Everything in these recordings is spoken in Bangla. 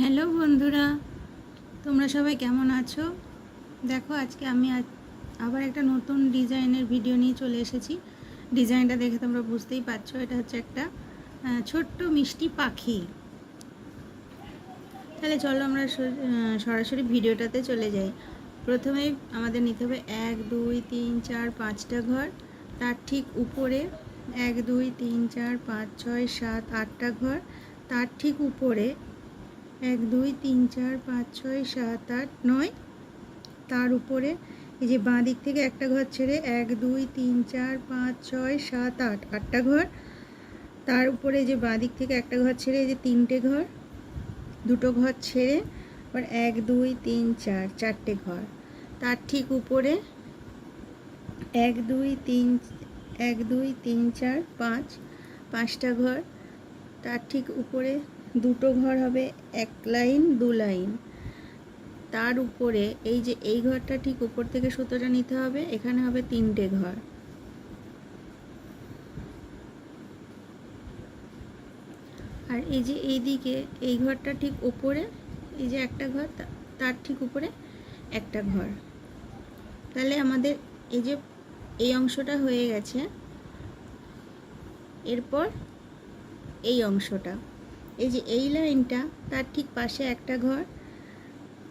হ্যালো বন্ধুরা, তোমরা সবাই কেমন আছো? দেখো, আজকে আমি আবার একটা নতুন ডিজাইনের ভিডিও নিয়ে চলে এসেছি। ডিজাইনটা দেখে তোমরা বুঝতেই পারছ, এটা হচ্ছে একটা ছোট্ট মিষ্টি পাখি। তাহলে চলো আমরা সরাসরি ভিডিওটাতে চলে যাই। প্রথমেই আমাদের নিতে হবে এক, দুই, তিন, চার, পাঁচটা ঘর। তার ঠিক উপরে এক, দুই, তিন, চার, পাঁচ, ছয়, সাত, আটটা ঘর। তার ঠিক উপরে এক, দুই, তিন, চার, পাঁচ, ছয়, সাত, আট, নয়। তার উপরে এই যে বাঁ দিক থেকে একটা ঘর ছেড়ে এক, দুই, তিন, চার, পাঁচ, ছয়, সাত, আট, আটটা ঘর। তার উপরে যে বাঁ দিক থেকে একটা ঘর ছেড়ে এই যে তিনটে ঘর, দুটো ঘর ছেড়ে আবার এক, দুই, তিন, চার, চারটে ঘর। তার ঠিক উপরে এক, দুই, তিন, এক, দুই, তিন, চার, পাঁচ, পাঁচটা ঘর। তার ঠিক উপরে দুটো ঘর হবে, এক লাইন, দু লাইন। তার উপরে এই যে এই ঘরটা ঠিক উপর থেকে সুতোটা নিতে হবে, এখানে হবে তিনটে ঘর। আর এই যে এইদিকে, এই ঘরটা ঠিক উপরে, এই যে একটা ঘর তার ঠিক উপরে একটা ঘর। তাহলে আমাদের এই যে এই অংশটা হয়ে গেছে, এরপর এই অংশটা। এই যে এই লাইনটা, তার ঠিক পাশে একটা ঘর,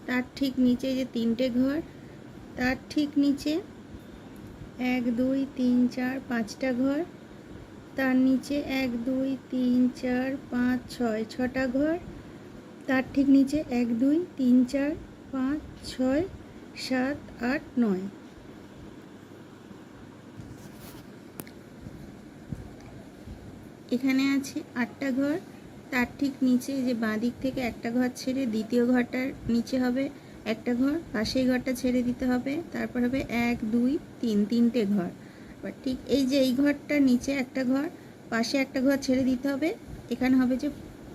তার ঠিক নিচে যে তিনটে ঘর, তার ঠিক নিচে এক, দুই, তিন, চার, পাঁচটা ঘর, তার নিচে এক, দুই, তিন, চার, পাঁচ, ছয়, ছটা ঘর, তার ঠিক নিচে এক, দুই, তিন, চার, পাঁচ, ছয়, সাত, আট, নয়। এখানে আছে আটটা ঘর তার ঠিক নিচে যে বাঁ দিক থেকে একটা ঘর ছেড়ে দ্বিতীয় ঘরটার নিচে হবে একটা ঘর, পাশেই ঘরটা ছেড়ে দিতে হবে, তারপর হবে এক, দুই, তিন, তিনটে ঘর। এবার ঠিক এই যে এই ঘরটার নিচে একটা ঘর, পাশে একটা ঘর ছেড়ে দিতে হবে, এখানে হবে যে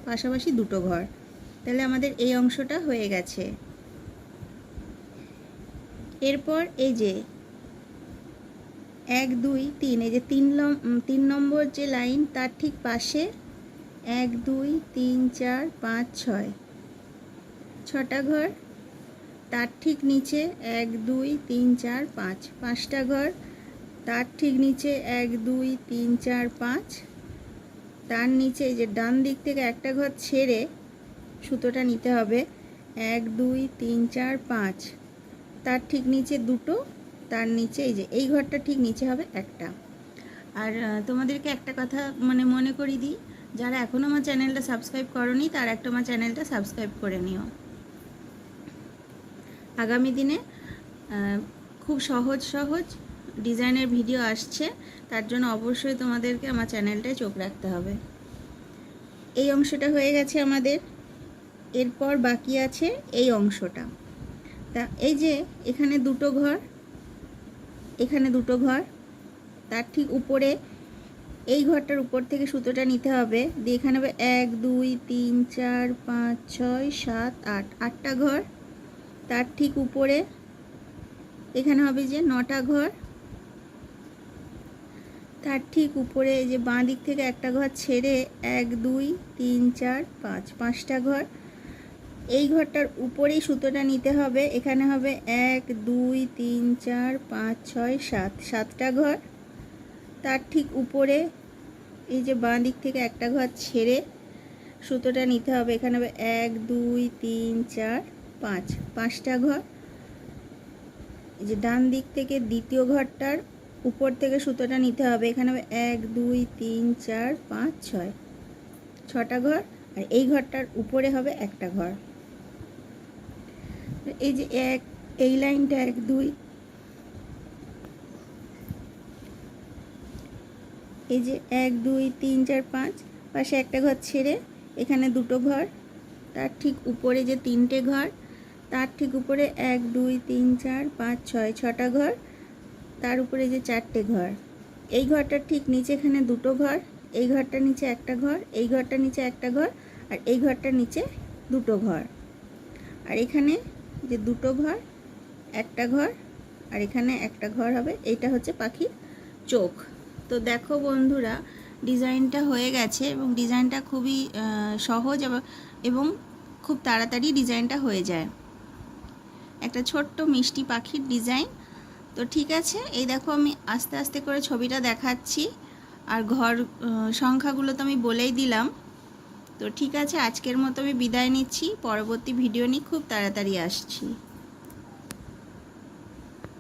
পাশাপাশি দুটো ঘর। তাহলে আমাদের এই অংশটা হয়ে গেছে। এরপর এই যে এক, দুই, তিন, এই যে তিন তিন নম্বর যে লাইন, তার ঠিক পাশে এক, দুই, তিন, চার, পাঁচ, ছয়। ছটা ঘর? তার ঠিক নিচে এক, দুই, তিন, চার, পাঁচ। পাঁচটা ঘর? তার ঠিক নিচে এক, দুই, তিন, চার, পাঁচ। তার নিচে যে ডান দিক থেকে একটা ঘর ছেড়ে সুতোটা নিতে হবে। এক, দুই, তিন, চার, পাঁচ। তার ঠিক নিচে দুটো, তার নিচে এই যে এই ঘরটা ঠিক নিচে হবে একটা। আর তোমাদেরকে একটা কথা মানে মনে করিয়ে দিই। যারা এখনও আমার চ্যানেলটা সাবস্ক্রাইব করনি, তারা একটা আমার চ্যানেলটা সাবস্ক্রাইব করে নিও। আগামী দিনে খুব সহজ সহজ ডিজাইনের ভিডিও আসছে, তার জন্য অবশ্যই তোমাদেরকে আমার চ্যানেলটায় চোখ রাখতে হবে। এই অংশটা হয়ে গেছে আমাদের, এরপর বাকি আছে এই অংশটা। তা এই যে, এখানে দুটো ঘর, এখানে দুটো ঘর, তার ঠিক উপরে এই ঘরটার উপর থেকে সুতোটা নিতে হবে। দিয়ে এখানে হবে এক, দুই, তিন, চার, পাঁচ, ছয়, সাত, আট। আটটা ঘর। তার ঠিক উপরে এখানে হবে যে নটা ঘর। তার ঠিক উপরে যে বাঁ দিক থেকে একটা ঘর ছেড়ে এক, দুই, তিন, চার, পাঁচ, পাঁচটা ঘর। এই ঘরটার উপরেই সুতোটা নিতে হবে। এখানে হবে এক, দুই, তিন, চার, পাঁচ, ছয়, সাত। সাতটা ঘর। তার ঠিক উপরে এই যে বাঁ দিক থেকে একটা ঘর ছেড়ে সুতোটা নিতে হবে। এখানে হবে এক, দুই, তিন, চার, পাঁচ। পাঁচটা ঘর। এই যে ডান দিক থেকে দ্বিতীয় ঘরটার উপর থেকে সুতোটা নিতে হবে। এখানে হবে এক, দুই, তিন, চার, পাঁচ, ছয়। ছটা ঘর। আর এই ঘরটার উপরে হবে একটা ঘর। এই যে এক, এই লাইনটা এক, দুই এই যে এক, দুই, তিন, চার, পাঁচ, পাশে একটা ঘর ছেড়ে এখানে দুটো ঘর। তার ঠিক উপরে যে তিনটে ঘর, তার ঠিক উপরে এক, দুই, তিন, চার, পাঁচ, ছয়, ছটা ঘর, তার উপরে যে চারটে ঘর। এই ঘরটার ঠিক নিচে এখানে দুটো ঘর, এই ঘরটার নিচে একটা ঘর, এই ঘরটার নিচে একটা ঘর, আর এই ঘরটার নিচে দুটো ঘর। আর এখানে যে দুটো ঘর, একটা ঘর, আর এখানে একটা ঘর হবে, এইটা হচ্ছে পাখির চোখ। তো দেখো বন্ধুরা, ডিজাইনটা হয়ে গেছে এবং ডিজাইনটা খুবই সহজ এবং- খুব তাড়াতাড়ি ডিজাইনটা হয়ে যায়। একটা ছোট্ট মিষ্টি পাখির ডিজাইন। তো ঠিক আছে, এই দেখো আমি আস্তে আস্তে করে ছবিটা দেখাচ্ছি। আর ঘর সংখ্যাগুলো তো আমি বলেই দিলাম। তো ঠিক আছে, আজকের মতো আমি বিদায় নিচ্ছি। পরবর্তী ভিডিও নিয়ে খুব তাড়াতাড়ি আসছি।